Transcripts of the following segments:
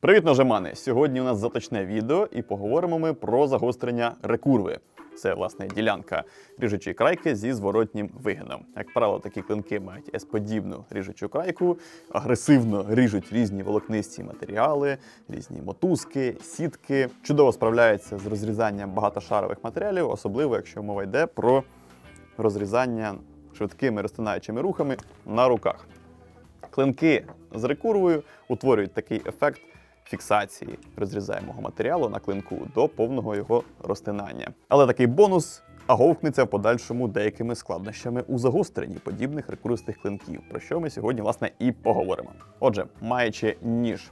Привіт, ножемани! Сьогодні у нас заточне відео, і поговоримо ми про загострення рекурви. Це власне ділянка ріжучої крайки зі зворотнім вигином. Як правило, такі клинки мають S-подібну ріжучу крайку, агресивно ріжуть різні волокнисті матеріали, різні мотузки, сітки. Чудово справляються з розрізанням багатошарових матеріалів, особливо якщо мова йде про розрізання швидкими розтинаючими рухами на руках. Клинки з рекурвою утворюють такий ефект фіксації розрізаємого матеріалу на клинку до повного його розтинання. Але такий бонус аговкнеться в подальшому деякими складнощами у загостренні подібних рекурвистих клинків, про що ми сьогодні власне і поговоримо. Отже, маючи ніж.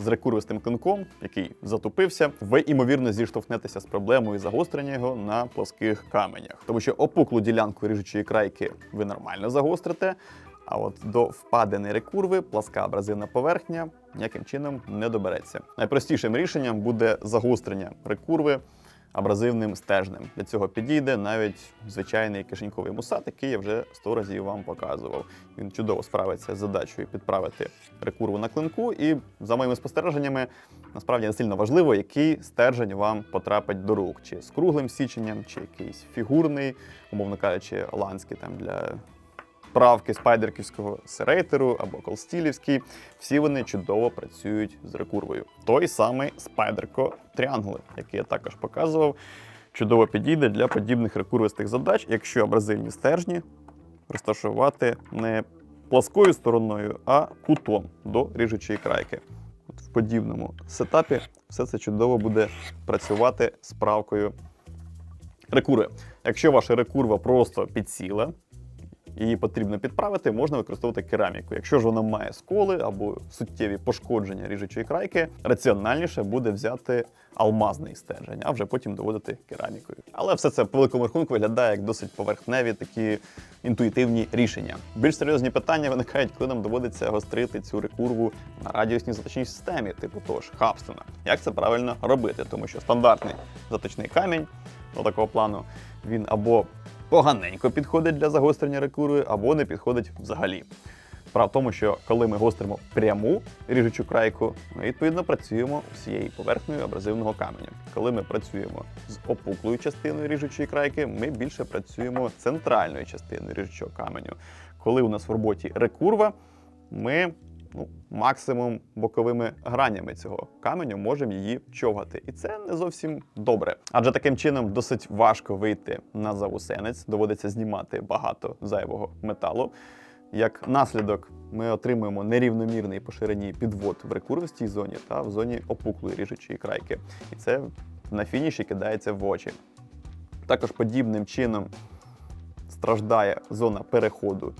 З рекурвистим клинком, який затупився, ви ймовірно зіштовхнетеся з проблемою загострення його на плоских каменях, тому що опуклу ділянку ріжучої крайки ви нормально загострите, а от до впадини рекурви пласка абразивна поверхня ніяким чином не добереться. Найпростішим рішенням буде загострення рекурви абразивним стежнем. Для цього підійде навіть звичайний кишеньковий мусат, який я вже сто разів вам показував. Він чудово справиться з задачею підправити рекурву на клинку, і за моїми спостереженнями, насправді не сильно важливо, який стержень вам потрапить до рук, чи з круглим січенням, чи якийсь фігурний, умовно кажучи, ланський там для правки спайдерківського серейтеру або колстілівський, всі вони чудово працюють з рекурвою. Той самий спайдерко тріангли, який я також показував, чудово підійде для подібних рекурвистих задач, якщо абразивні стержні розташувати не пласкою стороною, а кутом до ріжучої крайки. От в подібному сетапі все це чудово буде працювати з правкою рекури. Якщо ваша рекурва просто підсіла, її потрібно підправити, можна використовувати кераміку. Якщо ж вона має сколи або суттєві пошкодження ріжучої крайки, раціональніше буде взяти алмазний стержень, а вже потім доводити керамікою. Але все це по великому рахунку виглядає як досить поверхневі такі інтуїтивні рішення. Більш серйозні питання виникають, коли нам доводиться гострити цю рекурву на радіусній заточній системі, типу того ж Хабстона. Як це правильно робити? Тому що стандартний заточний камінь до такого плану він або поганенько підходить для загострення рекури, або не підходить взагалі. Справа в тому, що коли ми гостримо пряму ріжучу крайку, ми відповідно працюємо всією поверхнею абразивного каменю. Коли ми працюємо з опуклою частиною ріжучої крайки, ми більше працюємо центральною частиною ріжучого каменю. Коли у нас в роботі рекурва, ми ну, максимум боковими гранями цього каменю можемо її човгати. І це не зовсім добре. Адже таким чином досить важко вийти на заусенець, доводиться знімати багато зайвого металу. Як наслідок, ми отримуємо нерівномірний по підвод в рекурвистій зоні та в зоні опуклої ріжучої крайки. І це на фініші кидається в очі. Також подібним чином страждає зона переходу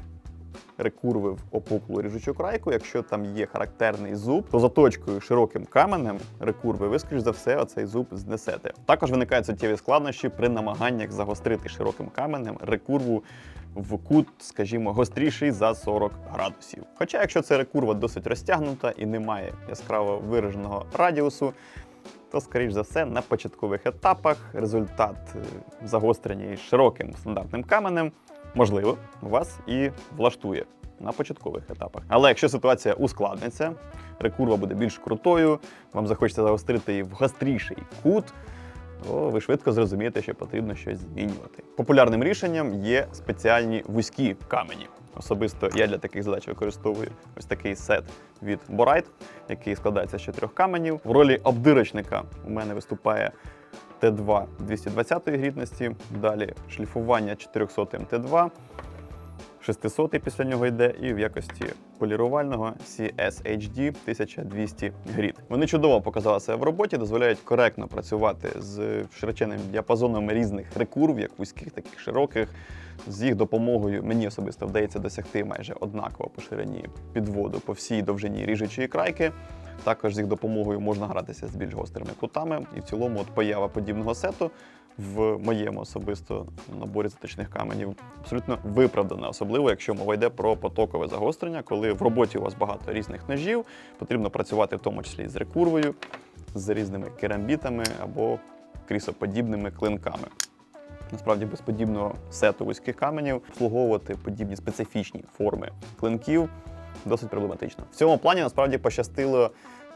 рекурви в опуклу ріжучу крайку. Якщо там є характерний зуб, то за точкою широким каменем рекурви ви, скоріш за все, оцей зуб знесете. Також виникають суттєві складнощі при намаганнях загострити широким каменем рекурву в кут, скажімо, гостріший за 40 градусів. Хоча, якщо це рекурва досить розтягнута і не має яскраво вираженого радіусу, то, скоріш за все, на початкових етапах результат е, загострення широким стандартним каменем, можливо, вас і влаштує на початкових етапах. Але якщо ситуація ускладниться, рекурва буде більш крутою, вам захочеться загострити її в гостріший кут, то ви швидко зрозумієте, що потрібно щось змінювати. Популярним рішенням є спеціальні вузькі камені. Особисто я для таких задач використовую ось такий сет від Borite, який складається з чотирьох каменів. В ролі обдирочника у мене виступає Т2 220 грітності, далі шліфування 400 Т2, 600 після нього йде, і в якості полірувального CSHD 1200 гріт. Вони чудово показали себе в роботі, дозволяють коректно працювати з широченним діапазоном різних рекурв, як вузьких, так і широких. З їх допомогою мені особисто вдається досягти майже однаково по підводу по всій довжині ріжучої крайки. Також з їх допомогою можна гратися з більш гострими кутами. І в цілому, от поява подібного сету в моєму особисто наборі заточних каменів абсолютно виправдана, особливо якщо мова йде про потокове загострення, коли в роботі у вас багато різних ножів, потрібно працювати в тому числі з рекурвою, з різними керамбітами або крісоподібними клинками. Насправді без подібного сету вузьких каменів обслуговувати подібні специфічні форми клинків досить проблематично. В цьому плані насправді пощастило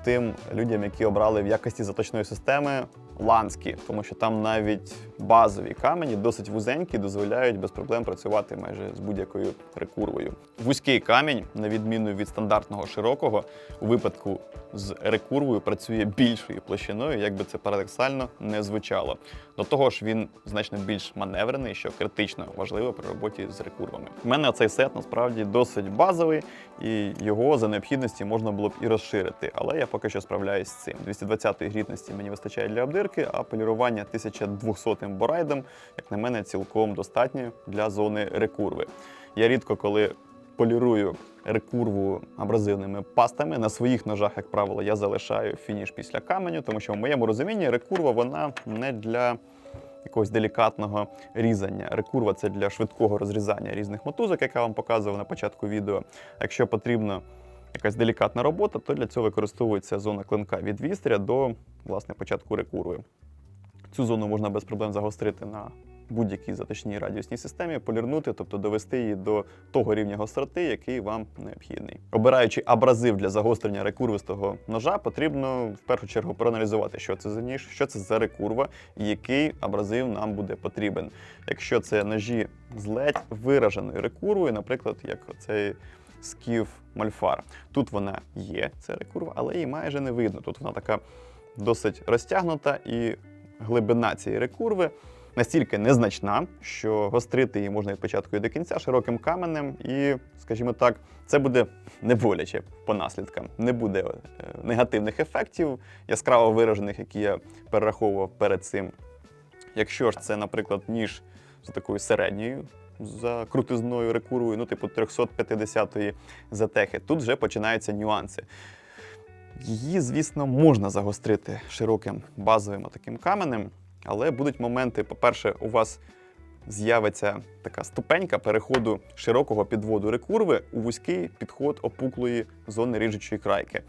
тим людям, які обрали в якості заточної системи ланські, тому що там навіть базові камені досить вузенькі, дозволяють без проблем працювати майже з будь-якою рекурвою. Вузький камінь, на відміну від стандартного широкого, у випадку з рекурвою працює більшою площиною, як би це парадоксально не звучало. До того ж, він значно більш маневрений, що критично важливо при роботі з рекурвами. У мене цей сет насправді досить базовий, і його за необхідності можна було б і розширити. Але я поки що справляюсь з цим. 220-ї грітності мені вистачає для обдирки, а полірування 1200-м борайдом, як на мене, цілком достатньо для зони рекурви. Я рідко коли полірую рекурву абразивними пастами. На своїх ножах, як правило, я залишаю фініш після каменю, тому що в моєму розумінні рекурва вона не для якогось делікатного різання. Рекурва це для швидкого розрізання різних мотузок, як я вам показував на початку відео. Якщо потрібно якась делікатна робота, то для цього використовується зона клинка від вістря до власне початку рекурви. Цю зону можна без проблем загострити на будь-якій заточній радіусній системі, полірнути, тобто довести її до того рівня гостроти, який вам необхідний. Обираючи абразив для загострення рекурвистого ножа, потрібно в першу чергу проаналізувати, що це за ніж, що це за рекурва і який абразив нам буде потрібен. Якщо це ножі з ледь вираженою рекурвою, наприклад, як цей скіф Мальфар. Тут вона є, це рекурва, але її майже не видно. Тут вона така досить розтягнута і глибина цієї рекурви настільки незначна, що гострити її можна від початку і до кінця широким каменем, і, скажімо так, це буде не боляче по наслідкам. Не буде е, негативних ефектів, яскраво виражених, які я перераховував перед цим. Якщо ж це, наприклад, ніж з такою середньою за крутизною рекурвою, ну, типу 350-ї затехи, тут вже починаються нюанси. Її, звісно, можна загострити широким базовим таким каменем, але будуть моменти, по-перше, у вас з'явиться така ступенька переходу широкого підводу рекурви у вузький підход опуклої зони ріжучої крайки.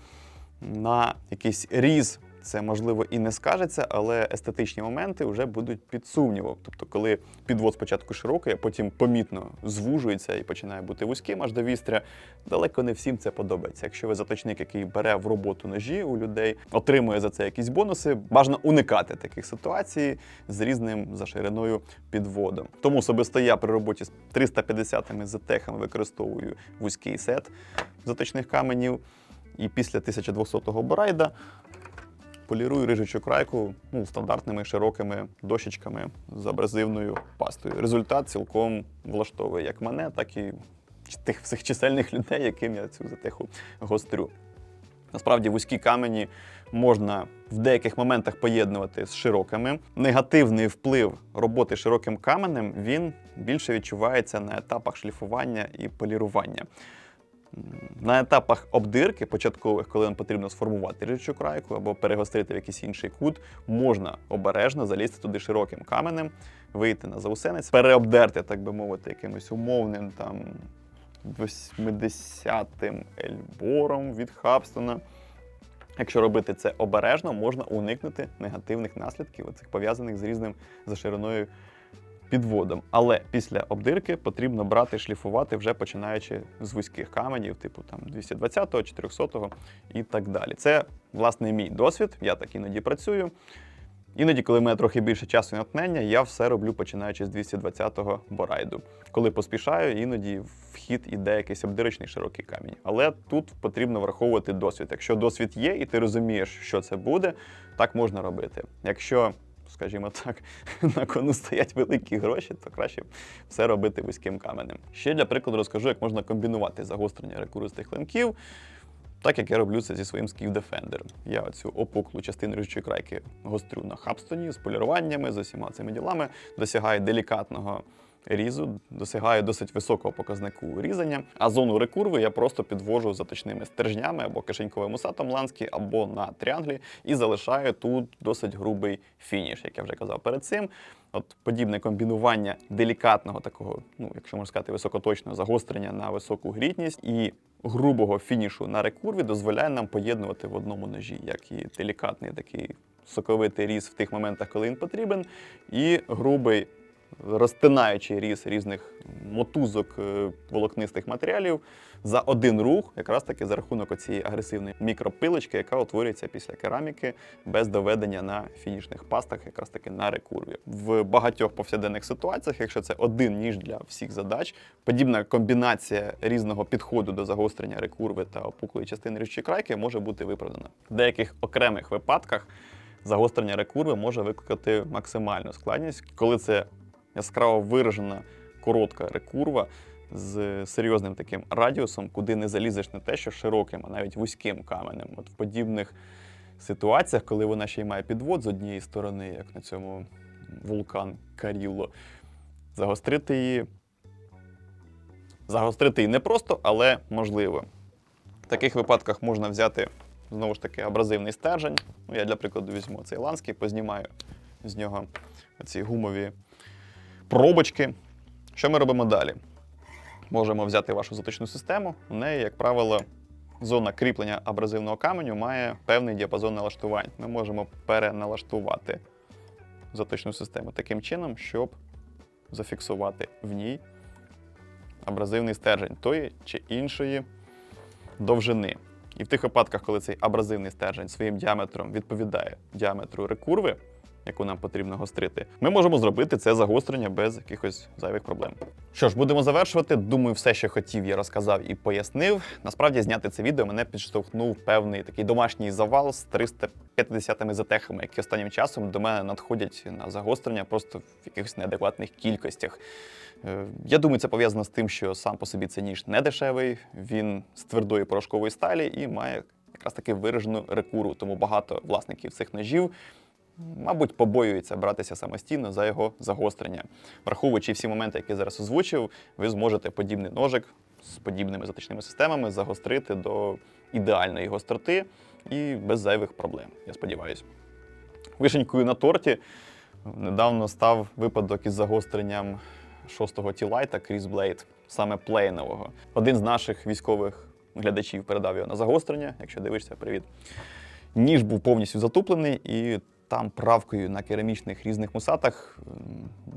На якийсь різ це можливо і не скажеться, але естетичні моменти вже будуть під сумнівом. Тобто, коли підвод спочатку широкий, а потім помітно звужується і починає бути вузьким аж до вістря, далеко не всім це подобається. Якщо ви заточник, який бере в роботу ножі у людей, отримує за це якісь бонуси, бажано уникати таких ситуацій з різним за шириною підводом. Тому особисто я при роботі з 350-ми затехами використовую вузький сет заточних каменів. І після 1200-го Борайда полірую рижучу крайку ну, стандартними широкими дощечками з абразивною пастою. Результат цілком влаштовує як мене, так і тих всіх чисельних людей, яким я цю затиху гострю. Насправді вузькі камені можна в деяких моментах поєднувати з широкими. Негативний вплив роботи широким каменем він більше відчувається на етапах шліфування і полірування. На етапах обдирки початкових, коли нам потрібно сформувати річу крайку або перегострити в якийсь інший кут, можна обережно залізти туди широким каменем, вийти на заусенець, переобдерти, так би мовити, якимось умовним там 80-м ельбором від Хабстона. Якщо робити це обережно, можна уникнути негативних наслідків, оцих пов'язаних з різним за шириною підводом. Але після обдирки потрібно брати, шліфувати вже починаючи з вузьких каменів, типу там 220-го, 400-го і так далі. Це власне мій досвід. Я так іноді працюю. Іноді, коли в мене трохи більше часу і натхнення, я все роблю починаючи з 220-го борайду. Коли поспішаю, іноді в хід іде якийсь обдирочний широкий камінь. Але тут потрібно враховувати досвід. Якщо досвід є, і ти розумієш, що це буде, так можна робити. Якщо скажімо так, на кону стоять великі гроші, то краще все робити вузьким каменем. Ще для прикладу розкажу, як можна комбінувати загострення рекуристих клинків. Так як я роблю це зі своїм Skiff Defender. Я оцю опуклу частину ріжучої крайки гострю на хабстоні з поліруваннями, з усіма цими ділами, досягаю делікатного різу, досягаю досить високого показнику різання. А зону рекурви я просто підвожу заточними стержнями або кишеньковим усатом ланський, або на тріанглі, і залишаю тут досить грубий фініш, як я вже казав перед цим. От подібне комбінування делікатного такого, ну якщо можна сказати, високоточного загострення на високу грітність і грубого фінішу на рекурві дозволяє нам поєднувати в одному ножі, як і делікатний такий соковитий різ в тих моментах, коли він потрібен, і грубий розтинаючи різ різних мотузок е, волокнистих матеріалів за один рух, якраз таки за рахунок цієї агресивної мікропилочки, яка утворюється після кераміки без доведення на фінішних пастах, якраз таки на рекурві. В багатьох повсякденних ситуаціях, якщо це один ніж для всіх задач, подібна комбінація різного підходу до загострення рекурви та опуклої частини ріжучої крайки може бути виправдана. В деяких окремих випадках загострення рекурви може викликати максимальну складність, коли це яскраво виражена коротка рекурва з серйозним таким радіусом, куди не залізеш не те, що широким, а навіть вузьким каменем. От в подібних ситуаціях, коли вона ще й має підвод з однієї сторони, як на цьому вулкан Каріло, загострити її. Загострити її непросто, але можливо. В таких випадках можна взяти знову ж таки абразивний стержень. Ну, я для прикладу візьму цей ланський, познімаю з нього ці гумові пробочки. Що ми робимо далі? Можемо взяти вашу заточну систему. У неї, як правило, зона кріплення абразивного каменю має певний діапазон налаштувань. Ми можемо переналаштувати заточну систему таким чином, щоб зафіксувати в ній абразивний стержень тої чи іншої довжини. І в тих випадках, коли цей абразивний стержень своїм діаметром відповідає діаметру рекурви, яку нам потрібно гострити, ми можемо зробити це загострення без якихось зайвих проблем. Що ж, будемо завершувати. Думаю, все, що хотів, я розказав і пояснив. Насправді зняти це відео мене підштовхнув певний такий домашній завал з 350 затехами, які останнім часом до мене надходять на загострення просто в якихось неадекватних кількостях. Е, Я думаю, це пов'язано з тим, що сам по собі цей ніж не дешевий, він з твердої порошкової сталі і має якраз таки виражену рекуру. Тому багато власників цих ножів, мабуть, побоюються братися самостійно за його загострення. Враховуючи всі моменти, які зараз озвучив, ви зможете подібний ножик з подібними затичними системами загострити до ідеальної гостроти і без зайвих проблем, я сподіваюся. Вишенькою на торті недавно став випадок із загостренням шостого тілайта Кріс Блейд, саме плейнового. Один з наших військових глядачів передав його на загострення. Якщо дивишся, привіт. Ніж був повністю затуплений, і там правкою на керамічних різних мусатах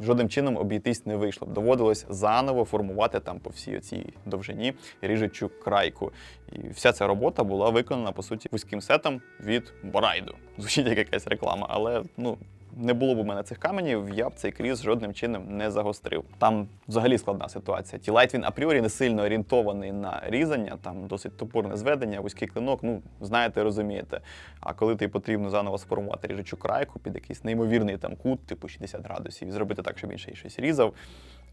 жодним чином обійтись не вийшло. Доводилось заново формувати там по всій цій довжині ріжучу крайку. І вся ця робота була виконана по суті вузьким сетом від Борайду. Звучить як якась реклама, але ну. Не було б у мене цих каменів, я б цей кріс жодним чином не загострив. Там взагалі складна ситуація. Тілайт він апріорі не сильно орієнтований на різання, там досить топорне зведення, вузький клинок. Ну знаєте, розумієте. А коли тобі потрібно заново сформувати ріжучу крайку під якийсь неймовірний там кут, типу 60 градусів, і зробити так, щоб він ще й щось різав,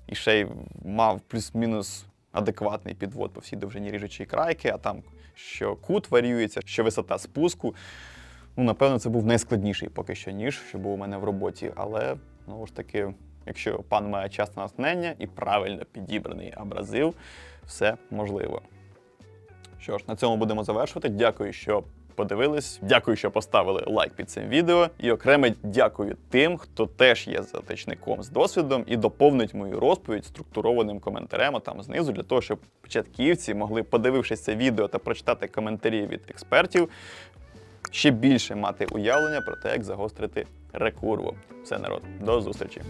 і ще й мав плюс-мінус адекватний підвод по всій довжині ріжучої крайки, а там що кут варіюється, що висота спуску. Ну, напевно, це був найскладніший поки що ніж, що був у мене в роботі. Але знову ж таки, якщо пан має час на натхнення і правильно підібраний абразив, все можливо. Що ж, на цьому будемо завершувати. Дякую, що подивились. Дякую, що поставили лайк під цим відео. І окреме дякую тим, хто теж є затичником з досвідом і доповнить мою розповідь структурованим коментарем там знизу, для того, щоб початківці могли, подивившись це відео та прочитати коментарі від експертів, ще більше мати уявлення про те, як загострити рекурву. Все, народ, до зустрічі!